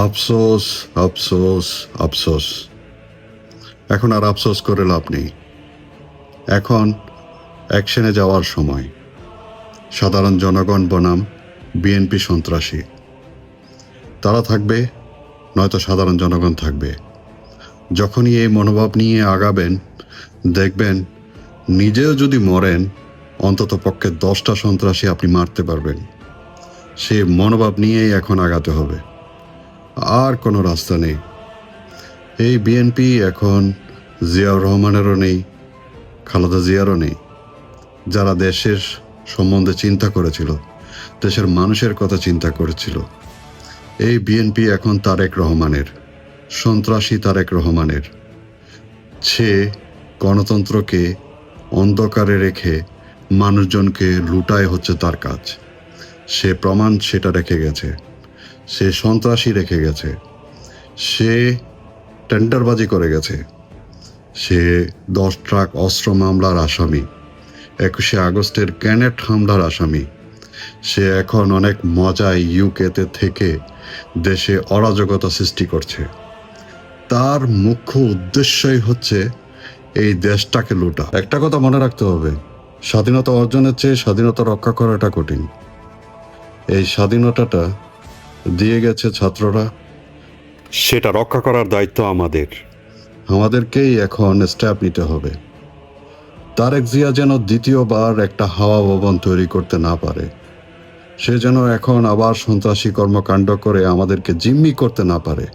আফসোস আফসোস আফসোস। এখন আর আফসোস করে লাভ নেই। এখন অ্যাকশনে যাওয়ার সময়। সাধারণ জনগণ বনাম বিএনপি সন্ত্রাসী। তারা থাকবে, নয়তো সাধারণ জনগণ থাকবে। যখনই এই মনোভাব নিয়ে আগাবেন, দেখবেন নিজেও যদি মরেন, অন্তত পক্ষে দশটা সন্ত্রাসী আপনি মারতে পারবেন। সে মনোভাব নিয়েই এখন আগাতে হবে। আর কোনো রাস্তা নেই। এই বিএনপি এখন জিয়াউর রহমানেরও নেই, খালেদা জিয়ারও নেই। যারা দেশের সম্বন্ধে চিন্তা করেছিল, দেশের মানুষের কথা চিন্তা করেছিল, এই বিএনপি এখন তারেক রহমানের, সন্ত্রাসী তারেক রহমানের। সে গণতন্ত্রকে অন্ধকারে রেখে মানুষজনকে লুটায় হচ্ছে তার কাজ। সে প্রমাণ সেটা রেখে গেছে। সে সন্ত্রাসী রেখে গেছে। সে টেন্ডারবাজি করে গেছে। সে দশ ট্রাক অস্ত্র মামলার আসামি। একুশে আগস্টের ক্যানেট হামলার আসামি। সে এখন অনেক মজায় ইউকেতে থেকে দেশে অরাজকতা সৃষ্টি করছে। তার মুখ্য উদ্দেশ্যই হচ্ছে এই দেশটাকে লুটা। একটা কথা মনে রাখতে হবে, স্বাধীনতা অর্জনের চেয়ে স্বাধীনতা রক্ষা করাটা কঠিন। এই স্বাধীনতাটা দিয়ে গেছে ছাত্ররা। সেটা রক্ষা করার দায়িত্ব আমাদের। আমাদেরকেই এখন স্ট্যাপ নিতে হবে। তারেক জিয়া যেন দ্বিতীয়বার একটা হাওয়া ভবন তৈরি করতে না পারে সে যেন এখন আবার সন্ত্রাসী কর্মকাণ্ড করে আমাদেরকে জিম্মি করতে না পারে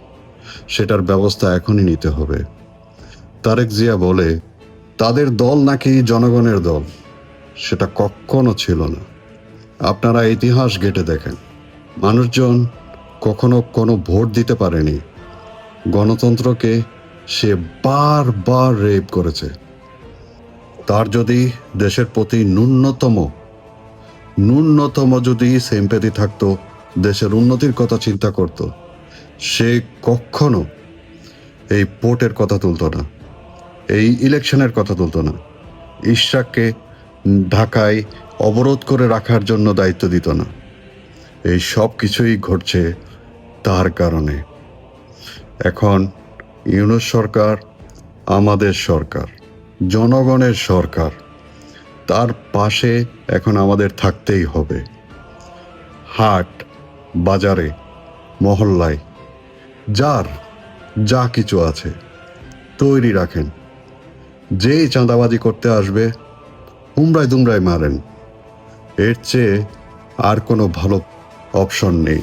সেটার ব্যবস্থা এখনই নিতে হবে। তারেক জিয়া বলে তাদের দল নাকি জনগণের দল? সেটা কখনো ছিল না। আপনারা ইতিহাস ঘেটে দেখেন। মানুষজন কখনো কোনো ভোট দিতে পারেনি। গণতন্ত্রকে সে বারবার রেপ করেছে। তার যদি দেশের প্রতি ন্যূনতম ন্যূনতম যদি সেম্পেতি থাকতো, দেশের উন্নতির কথা চিন্তা করত, সে কখনো এই পোর্টের কথা তুলতো না, এই ইলেকশনের কথা তুলতো না। ইশরাককে ঢাকায় অবরোধ করে রাখার জন্য দায়িত্ব দিত না। এই সব কিছুই ঘটছে তার কারণে। এখন ইউনুস সরকার, আমাদের সরকার, জনগণের সরকার, তার পাশে এখন আমাদের থাকতেই হবে। হাট, বাজারে, মহল্লায়, যার যা কিছু আছে, তৈরি রাখেন। যেই চাঁদাবাজি করতে আসবে, হুমড়ায় দুমড়ায় মারেন। এর চেয়ে আর কোনো ভালো অপশন নেই।